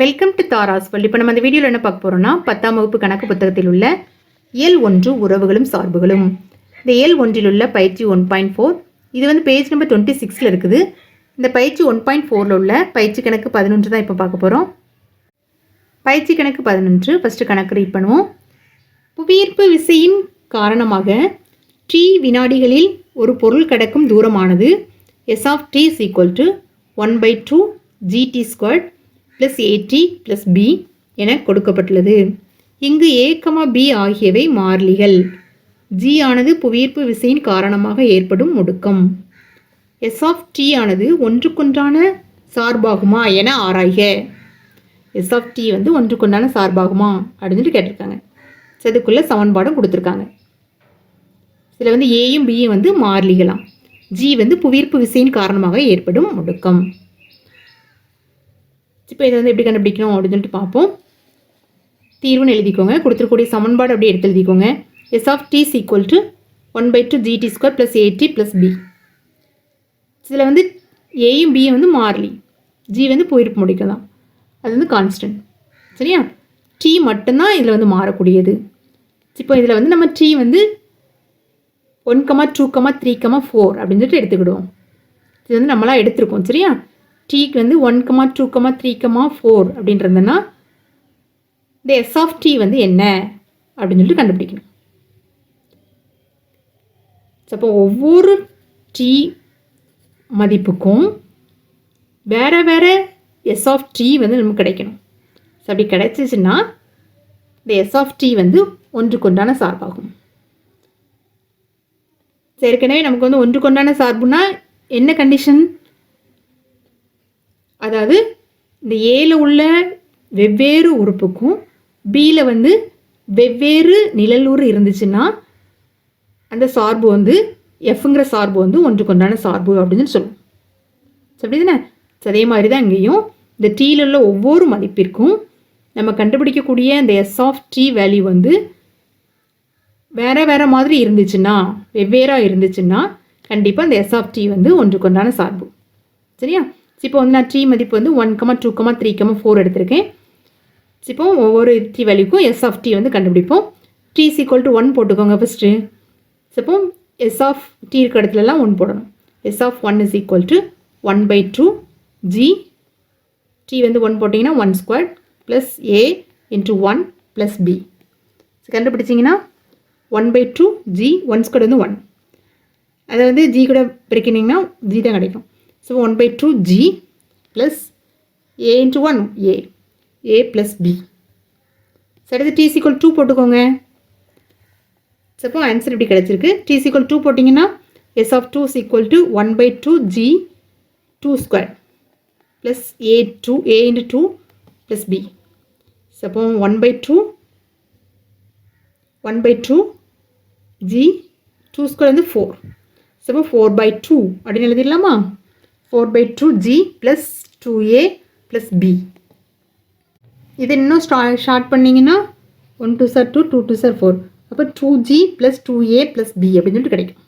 Welcome to Tara's world இப்போ நம்ம அந்த வீடியோவில் என்ன பார்க்க போகிறோம்னா பத்தாம் வகுப்பு கணக்கு புத்தகத்தில் உள்ள இயல் ஒன்று உறவுகளும் சார்புகளும். இந்த இயல் ஒன்றில் உள்ள பயிற்சி ஒன் பாயிண்ட் ஃபோர் இது வந்து பேஜ் நம்பர் டுவெண்ட்டி சிக்ஸில் இருக்குது. இந்த பயிற்சி ஒன் பாயிண்ட் ஃபோரில் உள்ள பயிற்சி கணக்கு பதினொன்று தான் இப்போ பார்க்க போகிறோம் பயிற்சி கணக்கு பதினொன்று ஃபஸ்ட்டு கணக்கு ரீட் பண்ணுவோம். புவியீர்ப்பு விசையின் காரணமாக டி வினாடிகளில் ஒரு பொருள் கடக்கும் தூரமானது S of T is equal to one by two G T squared plus A T plus B என கொடுக்கப்பட்டுள்ளது. இங்கு ஏகமா பி ஆகியவை மாறிலிகள். ஜி ஆனது புவியீர்ப்பு விசையின் காரணமாக ஏற்படும் முடுக்கம். எஸ் ஆஃப் டி ஆனது ஒன்றுக்கொன்றான சார்பாகுமா என ஆராய்க. எஸ் ஆஃப் டி வந்து ஒன்றுக்கொண்டான சார்பாகுமா அப்படின்னு கேட்டிருக்காங்க. ஸோ இதுக்குள்ளே சமன்பாடும் கொடுத்துருக்காங்க. இதில் வந்து ஏயும் பியும் வந்து மாறிலிகளாம். ஜி வந்து புவியீர்ப்பு விசையின் காரணமாக ஏற்படும் முடுக்கம். இப்போ இதை வந்து எப்படி கண்டுபிடிக்கணும் அப்படின்னு சொல்லிட்டு பார்ப்போம். தீர்வுன்னு எழுதிக்கோங்க. கொடுத்துருக்கூடிய சமன்பாடு அப்படியே எடுத்து எழுதிக்கோங்க. S of T equal to one by two G T square plus A T plus B இதில் வந்து ஏயும் பியும் வந்து மாறலி. ஜி வந்து போயிருப்பு முடிக்க தான். அது வந்து கான்ஸ்டன்ட் சரியா? டி மட்டும்தான் இதில் வந்து மாறக்கூடியது. இப்போ இதில் வந்து நம்ம டி வந்து one comma two comma three comma four அப்படின்னு சொல்லிட்டு எடுத்துக்கிடுவோம். இது வந்து நம்மளாம் எடுத்திருக்கோம். சரியா? டீக்கு வந்து one comma two comma three comma four அப்படின்றதுன்னா இந்த எஸ் ஆஃப் டி வந்து என்ன அப்படின்னு சொல்லிட்டு கண்டுபிடிக்கணும். ஸோ அப்போ ஒவ்வொரு டி மதிப்புக்கும் வேறு வேறு எஸ் ஆஃப் டி வந்து நமக்கு கிடைக்கணும். ஸோ அப்படி கிடைச்சிச்சுன்னா இந்த எஸ் ஆஃப் டி வந்து ஒன்றுக்கொண்டான சார்பாகும். ஸோ ஏற்கனவே நமக்கு வந்து ஒன்றுக்கொண்டான சார்புனா என்ன கண்டிஷன் அதாவது இந்த ஏல உள்ள வெவ்வேறு உறுப்புக்கும் பியில் வந்து வெவ்வேறு நிழலூர் இருந்துச்சுன்னா அந்த சார்பு வந்து எஃப்ங்கிற சார்பு வந்து ஒன்றுக்கு ஒன்றான சார்பு அப்படின்னு சொல்லுவோம். அப்படி தானே ஸோ அதே மாதிரி தான் இங்கேயும். இந்த டீயில் உள்ள ஒவ்வொரு மதிப்பிற்கும் நம்ம கண்டுபிடிக்கக்கூடிய இந்த எஸ் ஆஃப் டி வேல்யூ வந்து வேறு வேறு மாதிரி இருந்துச்சுன்னா வெவ்வேறாக இருந்துச்சுன்னா கண்டிப்பாக இந்த எஸ் ஆஃப் டி வந்து ஒன்றுக்கு ஒன்றான சார்பு. சரியா? இப்போ வந்து நான் டி மதிப்பு வந்து one comma two comma three comma four எடுத்திருக்கேன். இப்போ ஒவ்வொரு டி வேல்யூக்கும் எஸ் ஆஃப் டி வந்து கண்டுபிடிப்போம். T is equal to one போட்டுக்கோங்க ஃபஸ்ட்டு இப்போ எஸ் ஆஃப் டி இருக்கிற இடத்துலலாம் ஒன் போடணும். S of one is equal to one by two G T வந்து ஒன் போட்டிங்கன்னா one square plus A into one plus B கண்டுபிடிச்சிங்கன்னா one by two G one square வந்து one அதை வந்து G கூட பிரிக்கினீங்கன்னா ஜி தான் கிடைக்கும். So one by two G plus A into one A A plus B சரி அடுத்து டி டூ போட்டுக்கோங்க. சப்போ ஆன்சர் இப்படி கிடச்சிருக்கு. டி சிக்வல் டூ போட்டிங்கன்னா S of two equal to one by two G two square plus A two A into two plus B சப்போ one by two one by two G two square வந்து four சப்போ four by two அப்படின்னு எழுதிடலாமா? Four by two G plus two A plus B இது இன்னும் ஸ்டா short பண்ணிங்கன்னா one two sir two two two sir four அப்போ two G plus two A plus B அப்படின்னு சொல்லிட்டு கிடைக்கும்.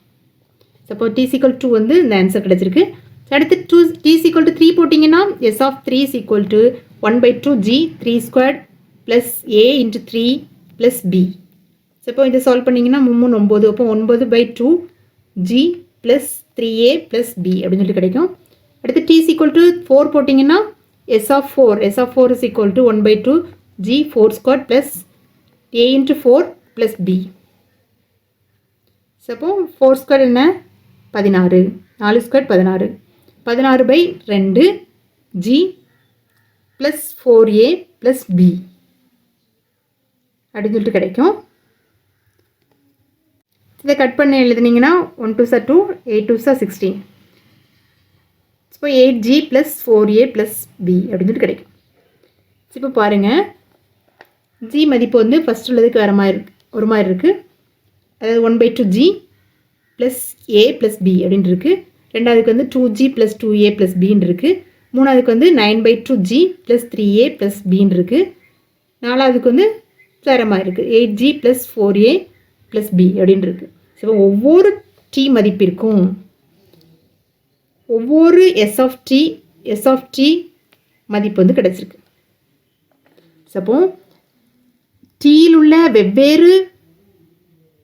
சப்போ டி சீக்வல் டூ வந்து இந்த ஆன்சர் கிடச்சிருக்கு. அடுத்து two T equal to three போட்டிங்கன்னா S of three equal to one by two G three square plus A into three plus B so இப்போ இதை சால்வ் பண்ணிங்கன்னா மூணு ஒம்பது அப்போ ஒன்பது by two G plus three A plus B அப்படின்னு சொல்லிட்டு கிடைக்கும். அடுத்து டி ஈக்குவல் டு ஃபோர் போட்டிங்கன்னா S of four S of four is equal to one by two G four square plus A into four plus B சப்போ four square என்ன? பதினாறு. நாலு square பதினாறு. பதினாறு பை ரெண்டு G plus four A plus B அப்படின்னு சொல்லிட்டு கிடைக்கும். இதை கட் பண்ணி எழுதுனீங்கன்னா one two are two eight two are sixteen இப்போ eight G plus four A plus B அப்படின்னு சொல்லிட்டு கிடைக்கும். இப்போ பாருங்கள் ஜி மதிப்பு வந்து ஃபஸ்ட் உள்ளதுக்கு வேறு மாதிரி இருக்கு ஒரு மாதிரி இருக்குது அதாவது one by two G plus A plus B அப்படின்னு இருக்குது ரெண்டாவதுக்கு வந்து two G plus two A plus பின்னு இருக்குது மூணாவதுக்கு வந்து nine by two G plus three A plus பின்னு இருக்குது நாலாவதுக்கு வந்து வேறு மாதிரி இருக்குது eight G plus four A plus B அப்படின்னு இருக்குது ஸோ ஒவ்வொரு டி மதிப்பிற்கும் ஒவ்வொரு எஸ் ஆஃப் எஸ் ஆஃப் மதிப்பு வந்து கிடச்சிருக்கு. அப்போ டீயில் உள்ள வெவ்வேறு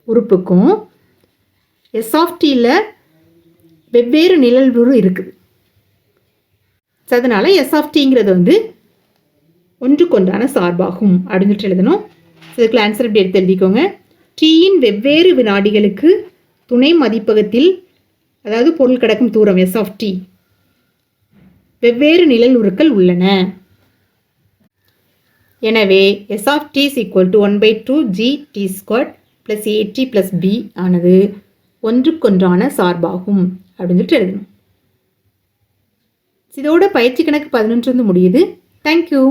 உறுப்புக்கும் எஸ் ஆஃப் வெவ்வேறு நிழல்வுரு இருக்குது. ஸோ அதனால் எஸ் ஆஃப் டீங்கிறது வந்து ஒன்றுக்கொன்றான சார்பாகும் அப்படின்னு சொல்லிட்டு எழுதணும். ஸோ இதுக்குள்ள ஆன்சர் இப்படி எடுத்து எழுதிக்கோங்க? டீயின் வெவ்வேறு வினாடிகளுக்கு துணை மதிப்பகத்தில் அதாவது பொருள் கிடக்கும் தூரம் எஸ் ஆஃப் டி வெவ்வேறு நிழலுருக்கள் உள்ளன. எனவே S of T is equal to one by two G T square plus A T plus B ஆனது ஒன்றுக்கொன்றான சார்பாகும் அப்படின்னு சொல்லிட்டு எழுதணும். இதோட பயிற்சி கணக்கு பதினொன்று வந்து முடியுது தேங்க்யூ